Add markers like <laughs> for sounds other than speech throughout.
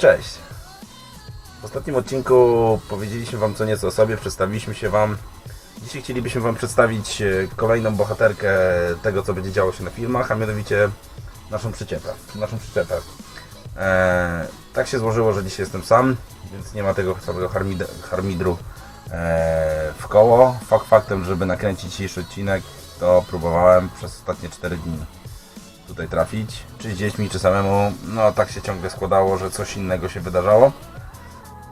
cześć. W ostatnim odcinku powiedzieliśmy Wam co nieco o sobie, przedstawiliśmy się Wam. Dzisiaj chcielibyśmy Wam przedstawić e, kolejną bohaterkę tego, co będzie działo się na filmach, a mianowicie naszą przyczepę. Naszą przyczepę. E, tak się złożyło, że dzisiaj jestem sam, więc nie ma tego całego harmid- harmidru e, w koło. Fakt faktem, żeby nakręcić dzisiejszy odcinek, to próbowałem przez ostatnie 4 dni tutaj trafić, czy z dziećmi, czy samemu. No tak się ciągle składało, że coś innego się wydarzało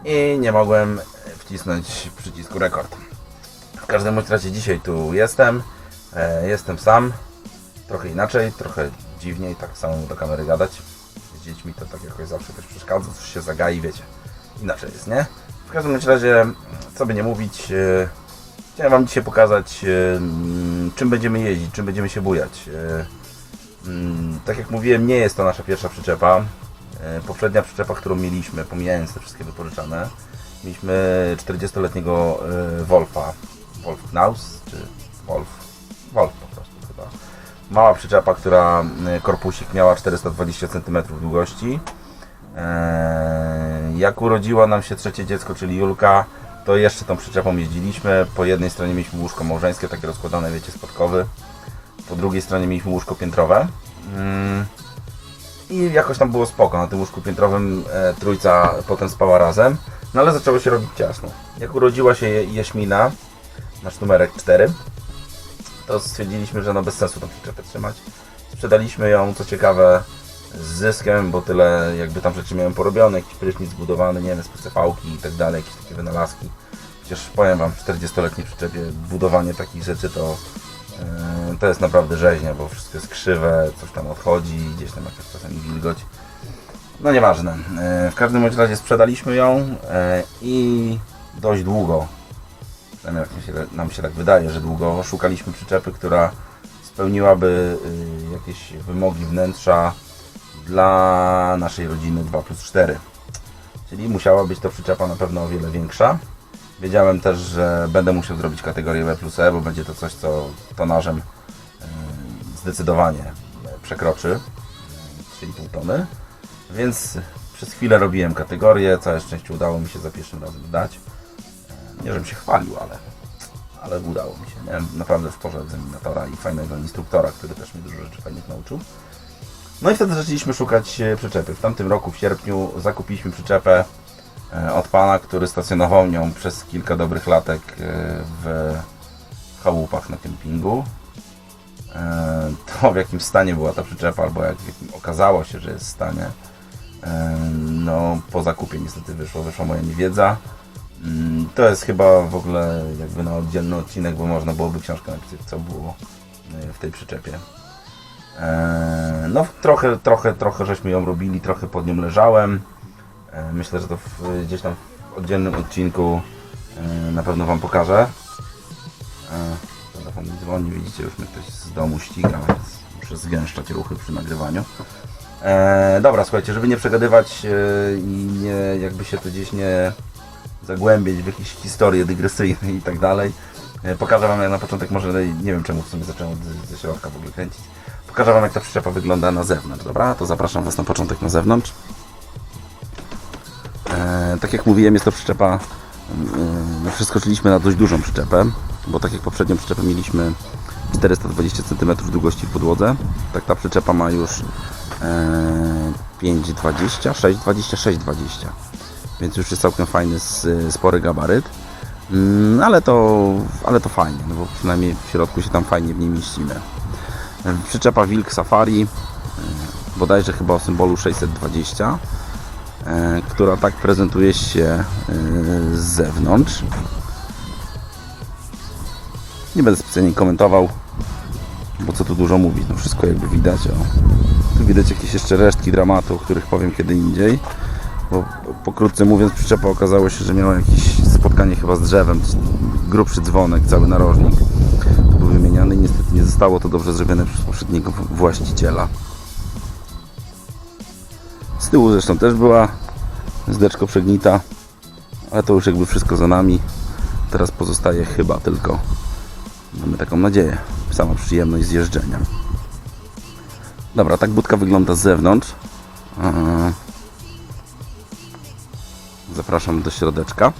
i nie mogłem wcisnąć przycisku rekord. W każdym razie dzisiaj tu jestem, e, jestem sam, trochę inaczej, trochę dziwniej, tak samemu do kamery gadać. Z dziećmi to tak jakoś zawsze też przeszkadza, coś się zagai, wiecie, inaczej jest, nie? W każdym razie, co by nie mówić, e, chciałem Wam dzisiaj pokazać, e, czym będziemy jeździć, czym będziemy się bujać. E, Tak jak mówiłem, nie jest to nasza pierwsza przyczepa. E, Poprzednia przyczepa, którą mieliśmy, pomijając te wszystkie wypożyczane, mieliśmy 40-letniego e, Wolfa. Wolf Knaus, czy Wolf? Wolf po prostu chyba. Mała przyczepa, która e, korpusik miała 420 cm długości. Jak urodziło nam się trzecie dziecko, czyli Julka, to jeszcze tą przyczepą jeździliśmy. Po jednej stronie mieliśmy łóżko małżeńskie, takie rozkładane, wiecie, spadkowy po drugiej stronie mieliśmy łóżko piętrowe. Mm. I jakoś tam było spoko. Na tym łóżku piętrowym e, trójca potem spała razem. No ale zaczęło się robić ciasno. Jak urodziła się Jaśmina, nasz numerek 4, to stwierdziliśmy, że no bez sensu tą przyczepę trzymać. Sprzedaliśmy ją, co ciekawe, z zyskiem, bo tyle jakby tam rzeczy miałem porobione, jakiś prysznic zbudowany, nie wiem, specefałki i tak dalej, jakieś takie wynalazki. Przecież powiem Wam, w 40-letniej przyczepie budowanie takich rzeczy to To jest naprawdę rzeźnia, bo wszystko jest krzywe, coś tam odchodzi, gdzieś tam jakaś czasami wilgoć. No nieważne. Yy, W każdym razie sprzedaliśmy ją yy, i dość długo, przynajmniej mi się, nam się tak wydaje, że długo szukaliśmy przyczepy, która spełniłaby yy, jakieś wymogi wnętrza dla naszej rodziny 2 plus 4. Czyli musiała być to przyczepa na pewno o wiele większa. Wiedziałem też, że będę musiał zrobić kategorię B plus E, bo będzie to coś, co tonażem yy, zdecydowanie przekroczy yy, 3,5 tony. Więc przez chwilę robiłem kategorię, całe szczęście udało mi się za pierwszym razem zdać. Yy, Nie, żebym się chwalił, ale, ale udało mi się. Miałem naprawdę w porze egzaminatora i fajnego instruktora, który też mi dużo rzeczy fajnych nauczył. No i wtedy zaczęliśmy szukać przyczepy. W tamtym roku, w sierpniu, zakupiliśmy przyczepę od pana, który stacjonował nią przez kilka dobrych latek e, w chałupach na kempingu. E, To w jakim stanie była ta przyczepa, albo jak okazało się, że jest w stanie, e, no po zakupie niestety wyszło, wyszła moja niewiedza. Mm, To jest chyba w ogóle jakby na oddzielny odcinek, bo można byłoby książkę napisać, co było e, w tej przyczepie. No trochę, trochę, trochę żeśmy ją robili, trochę pod nią leżałem. Eee, Myślę, że to w, gdzieś tam w oddzielnym odcinku eee, na pewno Wam pokażę. Eee, Telefon mi dzwoni, widzicie, już mnie ktoś z domu ściga, więc muszę zgęszczać ruchy przy nagrywaniu. Eee, Dobra, słuchajcie, żeby nie przegadywać i nie, jakby się tu gdzieś nie zagłębiać w jakieś historie dygresyjne i tak dalej. E, Pokażę Wam jak na początek, może nie wiem czemu w sumie zacząłem ze środka w ogóle kręcić. Pokażę Wam jak ta przyczepa wygląda na zewnątrz, dobra? To zapraszam Was na początek na zewnątrz. Tak jak mówiłem, jest to przyczepa, e, no przeskoczyliśmy na dość dużą przyczepę, bo tak jak poprzednią przyczepę mieliśmy 420 cm długości w podłodze, tak ta przyczepa ma już e, 5,20, 6,20, 6,20 więc już jest całkiem fajny, spory gabaryt. Mm, ale to, ale to fajnie, no bo przynajmniej w środku się tam fajnie w niej mieścimy. Przyczepa Wilk Safari, e, bodajże chyba o symbolu 620, e, która tak prezentuje się e, z zewnątrz. Nie będę specjalnie komentował, bo co tu dużo mówić, no wszystko jakby widać. O. Tu widać jakieś jeszcze resztki dramatu, o których powiem kiedy indziej bo pokrótce mówiąc przyczepa okazało się, że miała jakieś spotkanie chyba z drzewem, grubszy dzwonek, cały narożnik był wymieniany niestety nie zostało to dobrze zrobione przez poprzedniego właściciela. Z tyłu zresztą też była zdeczko przegnita, ale to już jakby wszystko za nami. Teraz pozostaje chyba tylko, mamy taką nadzieję, sama przyjemność zjeżdżenia. Dobra, tak budka wygląda z zewnątrz. Eee, Zapraszam do środeczka.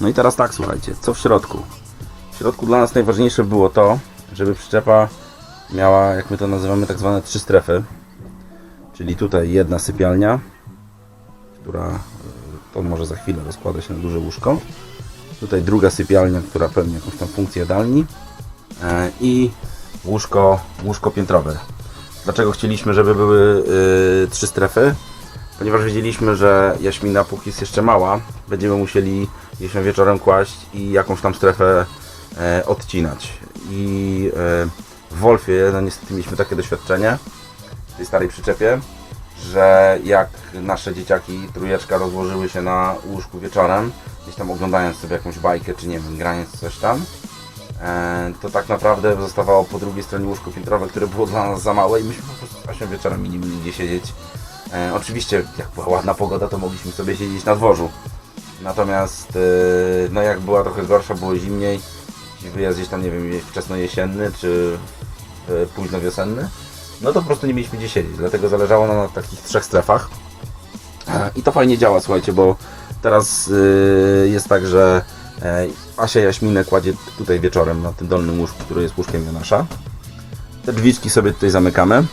No i teraz tak, słuchajcie, co w środku? W środku dla nas najważniejsze było to, żeby przyczepa miała, jak my to nazywamy, tak zwane trzy strefy. Czyli tutaj jedna sypialnia, która y, to może za chwilę rozkłada się na duże łóżko. Tutaj druga sypialnia, która pełni jakąś tam funkcję jadalni. E, I łóżko, łóżko piętrowe. Dlaczego chcieliśmy, żeby były y, trzy strefy? Ponieważ wiedzieliśmy, że jaśmina póki jest jeszcze mała, będziemy musieli tam wieczorem kłaść i jakąś tam strefę e, odcinać. I e, w Wolfie, no niestety mieliśmy takie doświadczenie tej starej przyczepie, że jak nasze dzieciaki, trójeczka rozłożyły się na łóżku wieczorem, gdzieś tam oglądając sobie jakąś bajkę, czy nie wiem, grając coś tam, e, to tak naprawdę zostawało po drugiej stronie łóżko piętrowe, które było dla nas za małe i myśmy po prostu Asią wieczorem mieli gdzie siedzieć. E, oczywiście, jak była ładna pogoda, to mogliśmy sobie siedzieć na dworzu. Natomiast, e, no jak była trochę gorsza, było zimniej, wyjazd gdzieś tam, nie wiem, wczesno jesienny, czy późno wiosenny, no to po prostu nie mieliśmy gdzie siedzieć. Dlatego zależało nam na takich trzech strefach. E, I to fajnie działa, słuchajcie, bo teraz e, jest tak, że e, Asia Jaśminę kładzie tutaj wieczorem na tym dolnym łóżku, który jest łóżkiem Janasza. Te drzwiczki sobie tutaj zamykamy.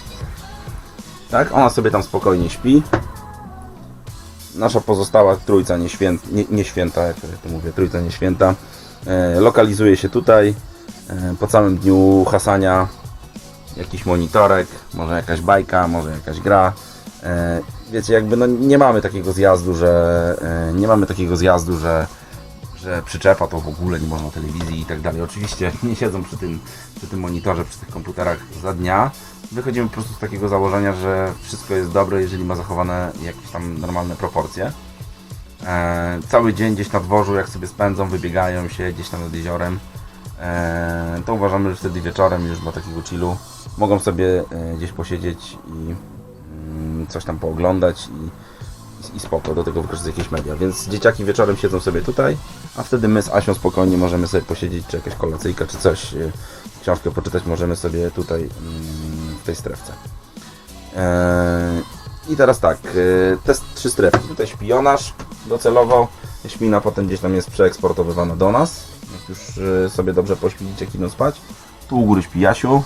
Tak, ona sobie tam spokojnie śpi. Nasza pozostała trójca nieświęta, nie, nieświęta jak to mówię, trójca nieświęta, e, lokalizuje się tutaj. E, po całym dniu hasania jakiś monitorek, może jakaś bajka, może jakaś gra. E, wiecie, jakby no nie mamy takiego zjazdu, że e, nie mamy takiego zjazdu, że że przyczepa to w ogóle nie można telewizji i tak dalej. Oczywiście <laughs> nie siedzą przy tym, przy tym monitorze, przy tych komputerach za dnia. Wychodzimy po prostu z takiego założenia, że wszystko jest dobre, jeżeli ma zachowane jakieś tam normalne proporcje. E, cały dzień gdzieś na dworzu, jak sobie spędzą, wybiegają się gdzieś tam nad jeziorem, to uważamy, że wtedy wieczorem już dla takiego chillu mogą sobie e, gdzieś posiedzieć i mm, coś tam pooglądać i, i spoko, do tego wykorzystać jakieś media. Więc dzieciaki wieczorem siedzą sobie tutaj, a wtedy my z Asią spokojnie możemy sobie posiedzieć, czy jakaś kolacyjka, czy coś, e, książkę poczytać możemy sobie tutaj mm, w tej strefce. I teraz tak, e, te trzy strefki. Tutaj śpionaż docelowo, śmina potem gdzieś tam jest przeeksportowywana do nas, jak już e, sobie dobrze pośpi, dzieciaki idą spać. Tu u góry śpi Jasiu.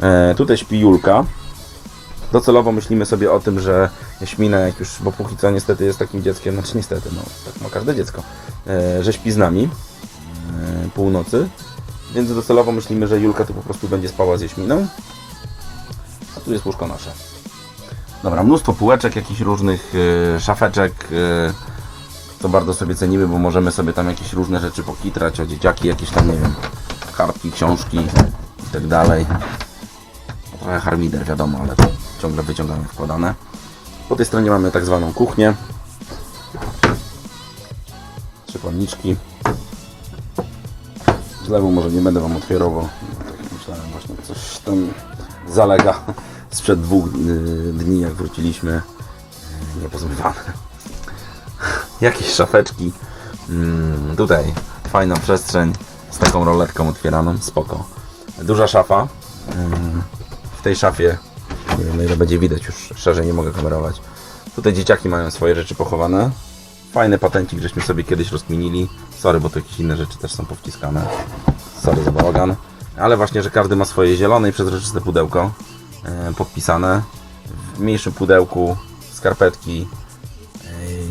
E, tutaj śpi Julka. Docelowo myślimy sobie o tym, że Jaśmina, jak już, bo póki co niestety jest takim dzieckiem, znaczy niestety, no tak ma każde dziecko, e, że śpi z nami e, północy, więc docelowo myślimy, że Julka tu po prostu będzie spała z Jaśminą, a tu jest łóżko nasze. Dobra, mnóstwo półeczek, jakichś różnych e, szafeczek, e, to bardzo sobie cenimy, bo możemy sobie tam jakieś różne rzeczy pokitrać, o dzieciaki, jakieś tam, nie wiem, kartki, książki i tak dalej. Trochę harmider, wiadomo, ale to ciągle wyciągamy wkładane. Po tej stronie mamy tak zwaną kuchnię. Trzy płatniczki. Z lewu może nie będę Wam otwierał, bo tak myślałem właśnie coś tam zalega sprzed dwóch y, dni, jak wróciliśmy. y, Niepozmywane. Jakieś szafeczki. Mm, tutaj fajna przestrzeń z taką roletką otwieraną. Spoko. Duża szafa. Ym, w tej szafie nie wiem na ile będzie widać, już szerzej nie mogę kamerować. Tutaj dzieciaki mają swoje rzeczy pochowane. Fajny patencik, żeśmy sobie kiedyś rozkminili. Sorry, bo tu jakieś inne rzeczy też są powciskane. Sorry za bałagan. Ale właśnie, że każdy ma swoje zielone i przezroczyste pudełko e, podpisane. W mniejszym pudełku skarpetki,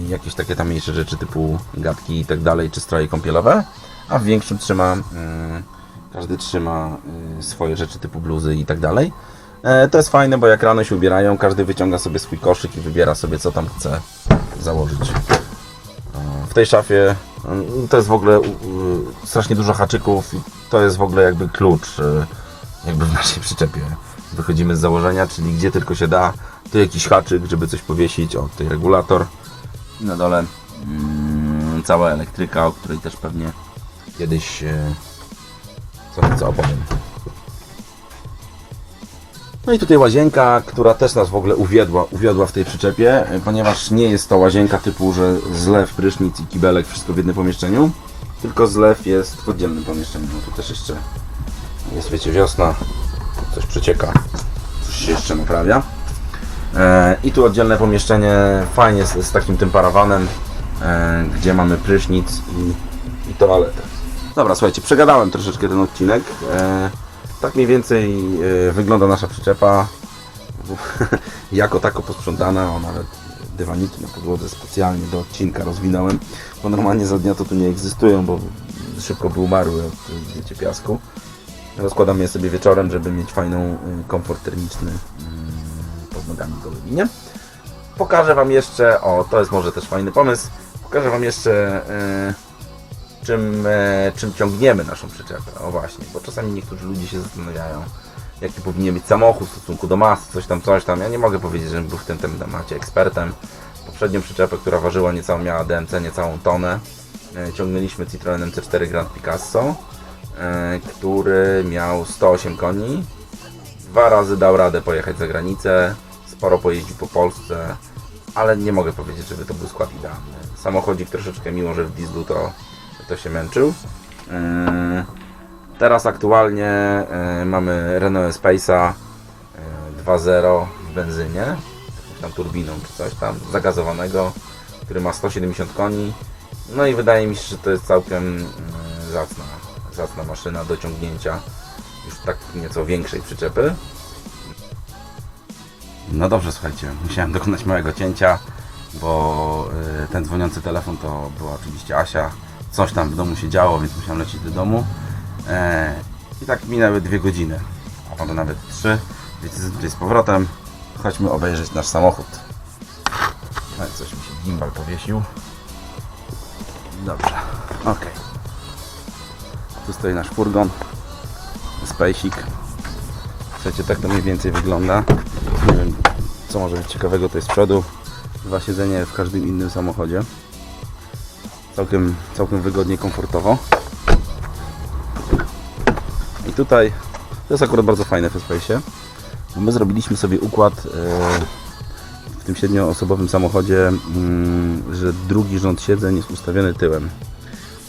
jakieś takie tam mniejsze rzeczy typu gadki i tak dalej, czy stroje kąpielowe. A w większym trzyma, mm, każdy trzyma y, swoje rzeczy typu bluzy i tak dalej. E, To jest fajne, bo jak rano się ubierają, każdy wyciąga sobie swój koszyk i wybiera sobie, co tam chce założyć. E, W tej szafie mm, to jest w ogóle strasznie dużo haczyków. i To jest w ogóle jakby klucz e, jakby w naszej przyczepie. Wychodzimy z założenia, czyli gdzie tylko się da, tu jakiś haczyk, żeby coś powiesić. O, tutaj regulator. I na dole mm, cała elektryka, o której też pewnie kiedyś e, co nieco opowiem. No i tutaj łazienka, która też nas w ogóle uwiodła, uwiodła w tej przyczepie, y, ponieważ nie jest to łazienka typu, że zlew, prysznic i kibelek wszystko w jednym pomieszczeniu, tylko zlew jest w oddzielnym pomieszczeniu. No tu też jeszcze jest, wiecie, wiosna, coś przecieka, coś się jeszcze naprawia. E, I tu oddzielne pomieszczenie, fajnie z, z takim tym parawanem, e, gdzie mamy prysznic i, i toaletę. Dobra, słuchajcie, przegadałem troszeczkę ten odcinek. E, tak mniej więcej wygląda nasza przyczepa. <laughs> jako tako posprzątana, o nawet dywaniki na podłodze specjalnie do odcinka rozwinąłem, bo normalnie za dnia to tu nie egzystują, bo szybko by umarły od wiecie, piasku. Rozkładam je sobie wieczorem, żeby mieć fajną y, komfort termiczny pod nogami gołymi, nie? Pokażę Wam jeszcze, o to jest może też fajny pomysł, pokażę Wam jeszcze y, czym, e, czym ciągniemy naszą przyczepę. O właśnie, bo czasami niektórzy ludzie się zastanawiają, jaki powinien być samochód w stosunku do masy, coś tam, coś tam. Ja nie mogę powiedzieć, że był w tym temacie ekspertem. Poprzednią przyczepę, która ważyła niecałą, miała DMC niecałą tonę, e, ciągnęliśmy Citroenem C4 Grand Picasso, który miał 108 koni. Dwa razy dał radę pojechać za granicę, sporo pojeździł po Polsce, ale nie mogę powiedzieć, żeby to był skład idealny. Samochodzik troszeczkę, mimo że w dieslu to, to się męczył. E, Teraz aktualnie e, mamy Renault Espace'a e, 2.0 w benzynie, jakąś tam turbiną czy coś tam, zagazowanego, który ma 170 koni. No i wydaje mi się, że to jest całkiem e, zacna, zacna maszyna do ciągnięcia już tak nieco większej przyczepy. No dobrze, słuchajcie, musiałem dokonać małego cięcia, bo e, ten dzwoniący telefon to była oczywiście Asia. Coś tam w domu się działo, więc musiałem lecieć do domu. E, I tak minęły dwie godziny, a może nawet trzy. Więc jestem tutaj z powrotem. Chodźmy obejrzeć nasz samochód. No coś mi się gimbal powiesił. Dobrze, ok. Tu stoi nasz furgon. Spacik. Słuchajcie, tak to mniej więcej wygląda. Nie wiem, co może być ciekawego, to jest z przodu. Dwa siedzenie w każdym innym samochodzie. Całkiem, całkiem wygodnie, komfortowo. I tutaj to jest akurat bardzo fajne w Space'ie, bo my zrobiliśmy sobie układ e, w tym siedmioosobowym samochodzie, mm, że drugi rząd siedzeń jest ustawiony tyłem.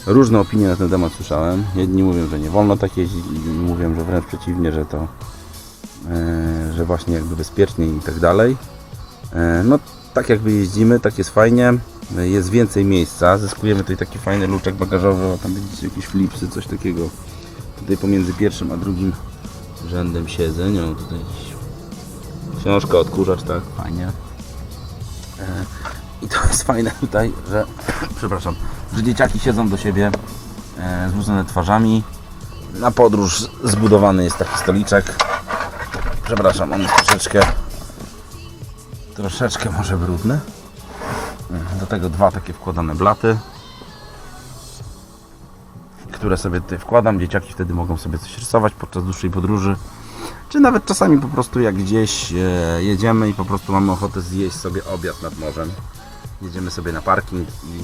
Różne opinie na ten temat słyszałem. Jedni mówią, że nie wolno tak jeździć, inni mówią, że wręcz przeciwnie, że to e, że właśnie jakby bezpieczniej i tak dalej. E, No tak jakby jeździmy, tak jest fajnie. E, Jest więcej miejsca. Zyskujemy tutaj taki fajny luczek bagażowy, o, tam widzicie jakieś flipsy, coś takiego tutaj pomiędzy pierwszym a drugim rzędem siedzeń. O, tutaj książka, odkurzacz, tak, fajnie. E, I to jest fajne tutaj, że, <clears throat> przepraszam, że dzieciaki siedzą do siebie złożone twarzami. Na podróż zbudowany jest taki stoliczek. Przepraszam, on jest troszeczkę, troszeczkę może brudny. E, Do tego dwa takie wkładane blaty które sobie tutaj wkładam. Dzieciaki wtedy mogą sobie coś rysować podczas dłuższej podróży. Czy nawet czasami po prostu jak gdzieś e, jedziemy i po prostu mamy ochotę zjeść sobie obiad nad morzem. Jedziemy sobie na parking i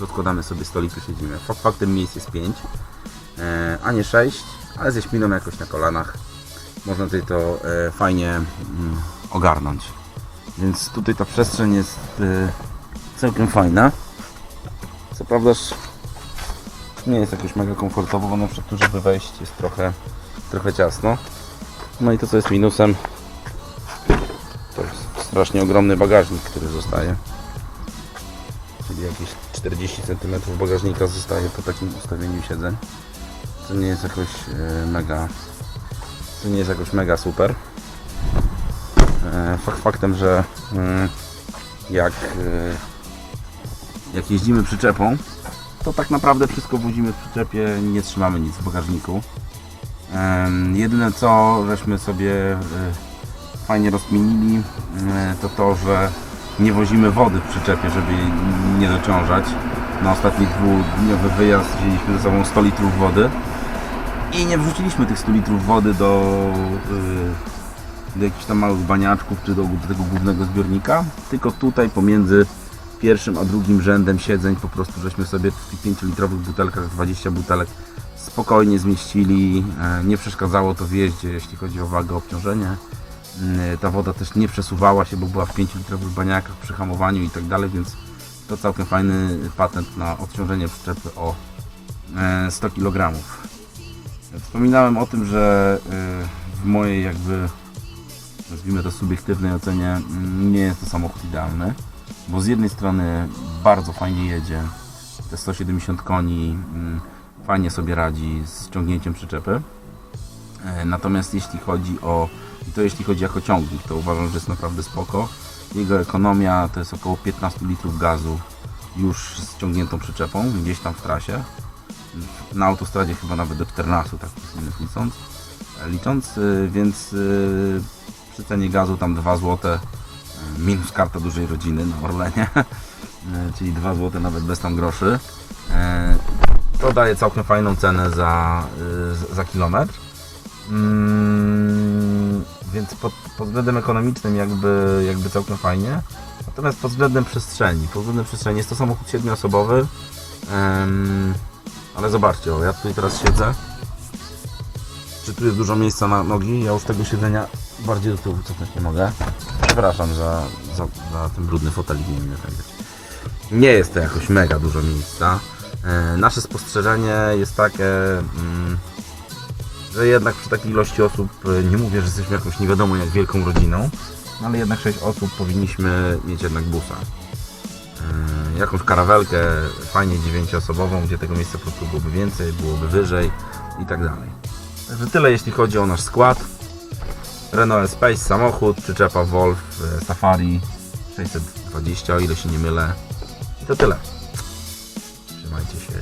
rozkładamy sobie stoliki, siedzimy. Fak- Faktem miejsc jest 5, e, a nie 6, ale ze śminą jakoś na kolanach. Można tutaj to e, fajnie mm, ogarnąć. Więc tutaj ta przestrzeń jest e, całkiem fajna. Co prawda nie jest jakoś mega komfortowo, bo na przykład tu, żeby wejść jest trochę, trochę ciasno. No i to co jest minusem, to jest strasznie ogromny bagażnik, który zostaje. Czyli jakieś 40 cm bagażnika zostaje po takim ustawieniu siedzeń. Co nie jest jakoś e, mega, co nie jest jakoś mega super. E, fakt faktem, że mm, jak, e, jak jeździmy przyczepą, to tak naprawdę wszystko wozimy w przyczepie, nie trzymamy nic w bagażniku. Jedyne co żeśmy sobie e, fajnie rozkminili, e, to to, że nie wozimy wody w przyczepie, żeby jej nie dociążać. Na ostatni dwudniowy wyjazd wzięliśmy ze sobą 100 litrów wody i nie wrzuciliśmy tych 100 litrów wody do, e, do jakichś tam małych baniaczków czy do, do tego głównego zbiornika, tylko tutaj pomiędzy pierwszym a drugim rzędem siedzeń po prostu żeśmy sobie w tych 5 litrowych butelkach 20 butelek spokojnie zmieścili. E, Nie przeszkadzało to w jeździe, jeśli chodzi o wagę, obciążenie. Ta woda też nie przesuwała się, bo była w 5 litrowych baniakach przy hamowaniu i tak dalej, więc to całkiem fajny patent na odciążenie przyczepy o e, 100 kg. Wspominałem o tym, że e, w mojej jakby nazwijmy to subiektywnej ocenie, mm, nie jest to samochód idealny, bo z jednej strony bardzo fajnie jedzie, te 170 koni, mm, fajnie sobie radzi z ciągnięciem przyczepy, E, Natomiast jeśli chodzi o, to jeśli chodzi jako ciągnik, to uważam, że jest naprawdę spoko. Jego ekonomia to jest około 15 litrów gazu już z ciągniętą przyczepą, gdzieś tam w trasie na autostradzie chyba nawet do 14, tak licząc, licząc y, więc y, przy cenie gazu tam 2 zł y, minus karta dużej rodziny na Orlenie, <laughs> czyli 2 zł nawet bez tam groszy. To daje całkiem fajną cenę za, za kilometr. Mm, więc pod, pod względem ekonomicznym jakby, jakby całkiem fajnie. Natomiast pod względem przestrzeni, pod względem przestrzeni jest to samochód 7-osobowy ale zobaczcie, o, ja tutaj teraz siedzę. Czy tu jest dużo miejsca na nogi? Ja już tego siedzenia bardziej do tyłu cofnąć nie mogę. Przepraszam za, za, za ten brudny fotelik, nie wiem. Nie jest to jakoś mega dużo miejsca. E, nasze spostrzeżenie jest takie, mm, że jednak przy takiej ilości osób, e, nie mówię, że jesteśmy jakąś nie wiadomo jak wielką rodziną, no ale jednak 6 osób powinniśmy mieć jednak busa. Yy, jakąś karawelkę, fajnie dziewięcioosobową, gdzie tego miejsca po prostu byłoby więcej, byłoby wyżej i tak dalej. Także tyle jeśli chodzi o nasz skład. Renault Espace samochód, przyczepa Wolf e, Safari 620, o ile się nie mylę. I to tyle. Trzymajcie się.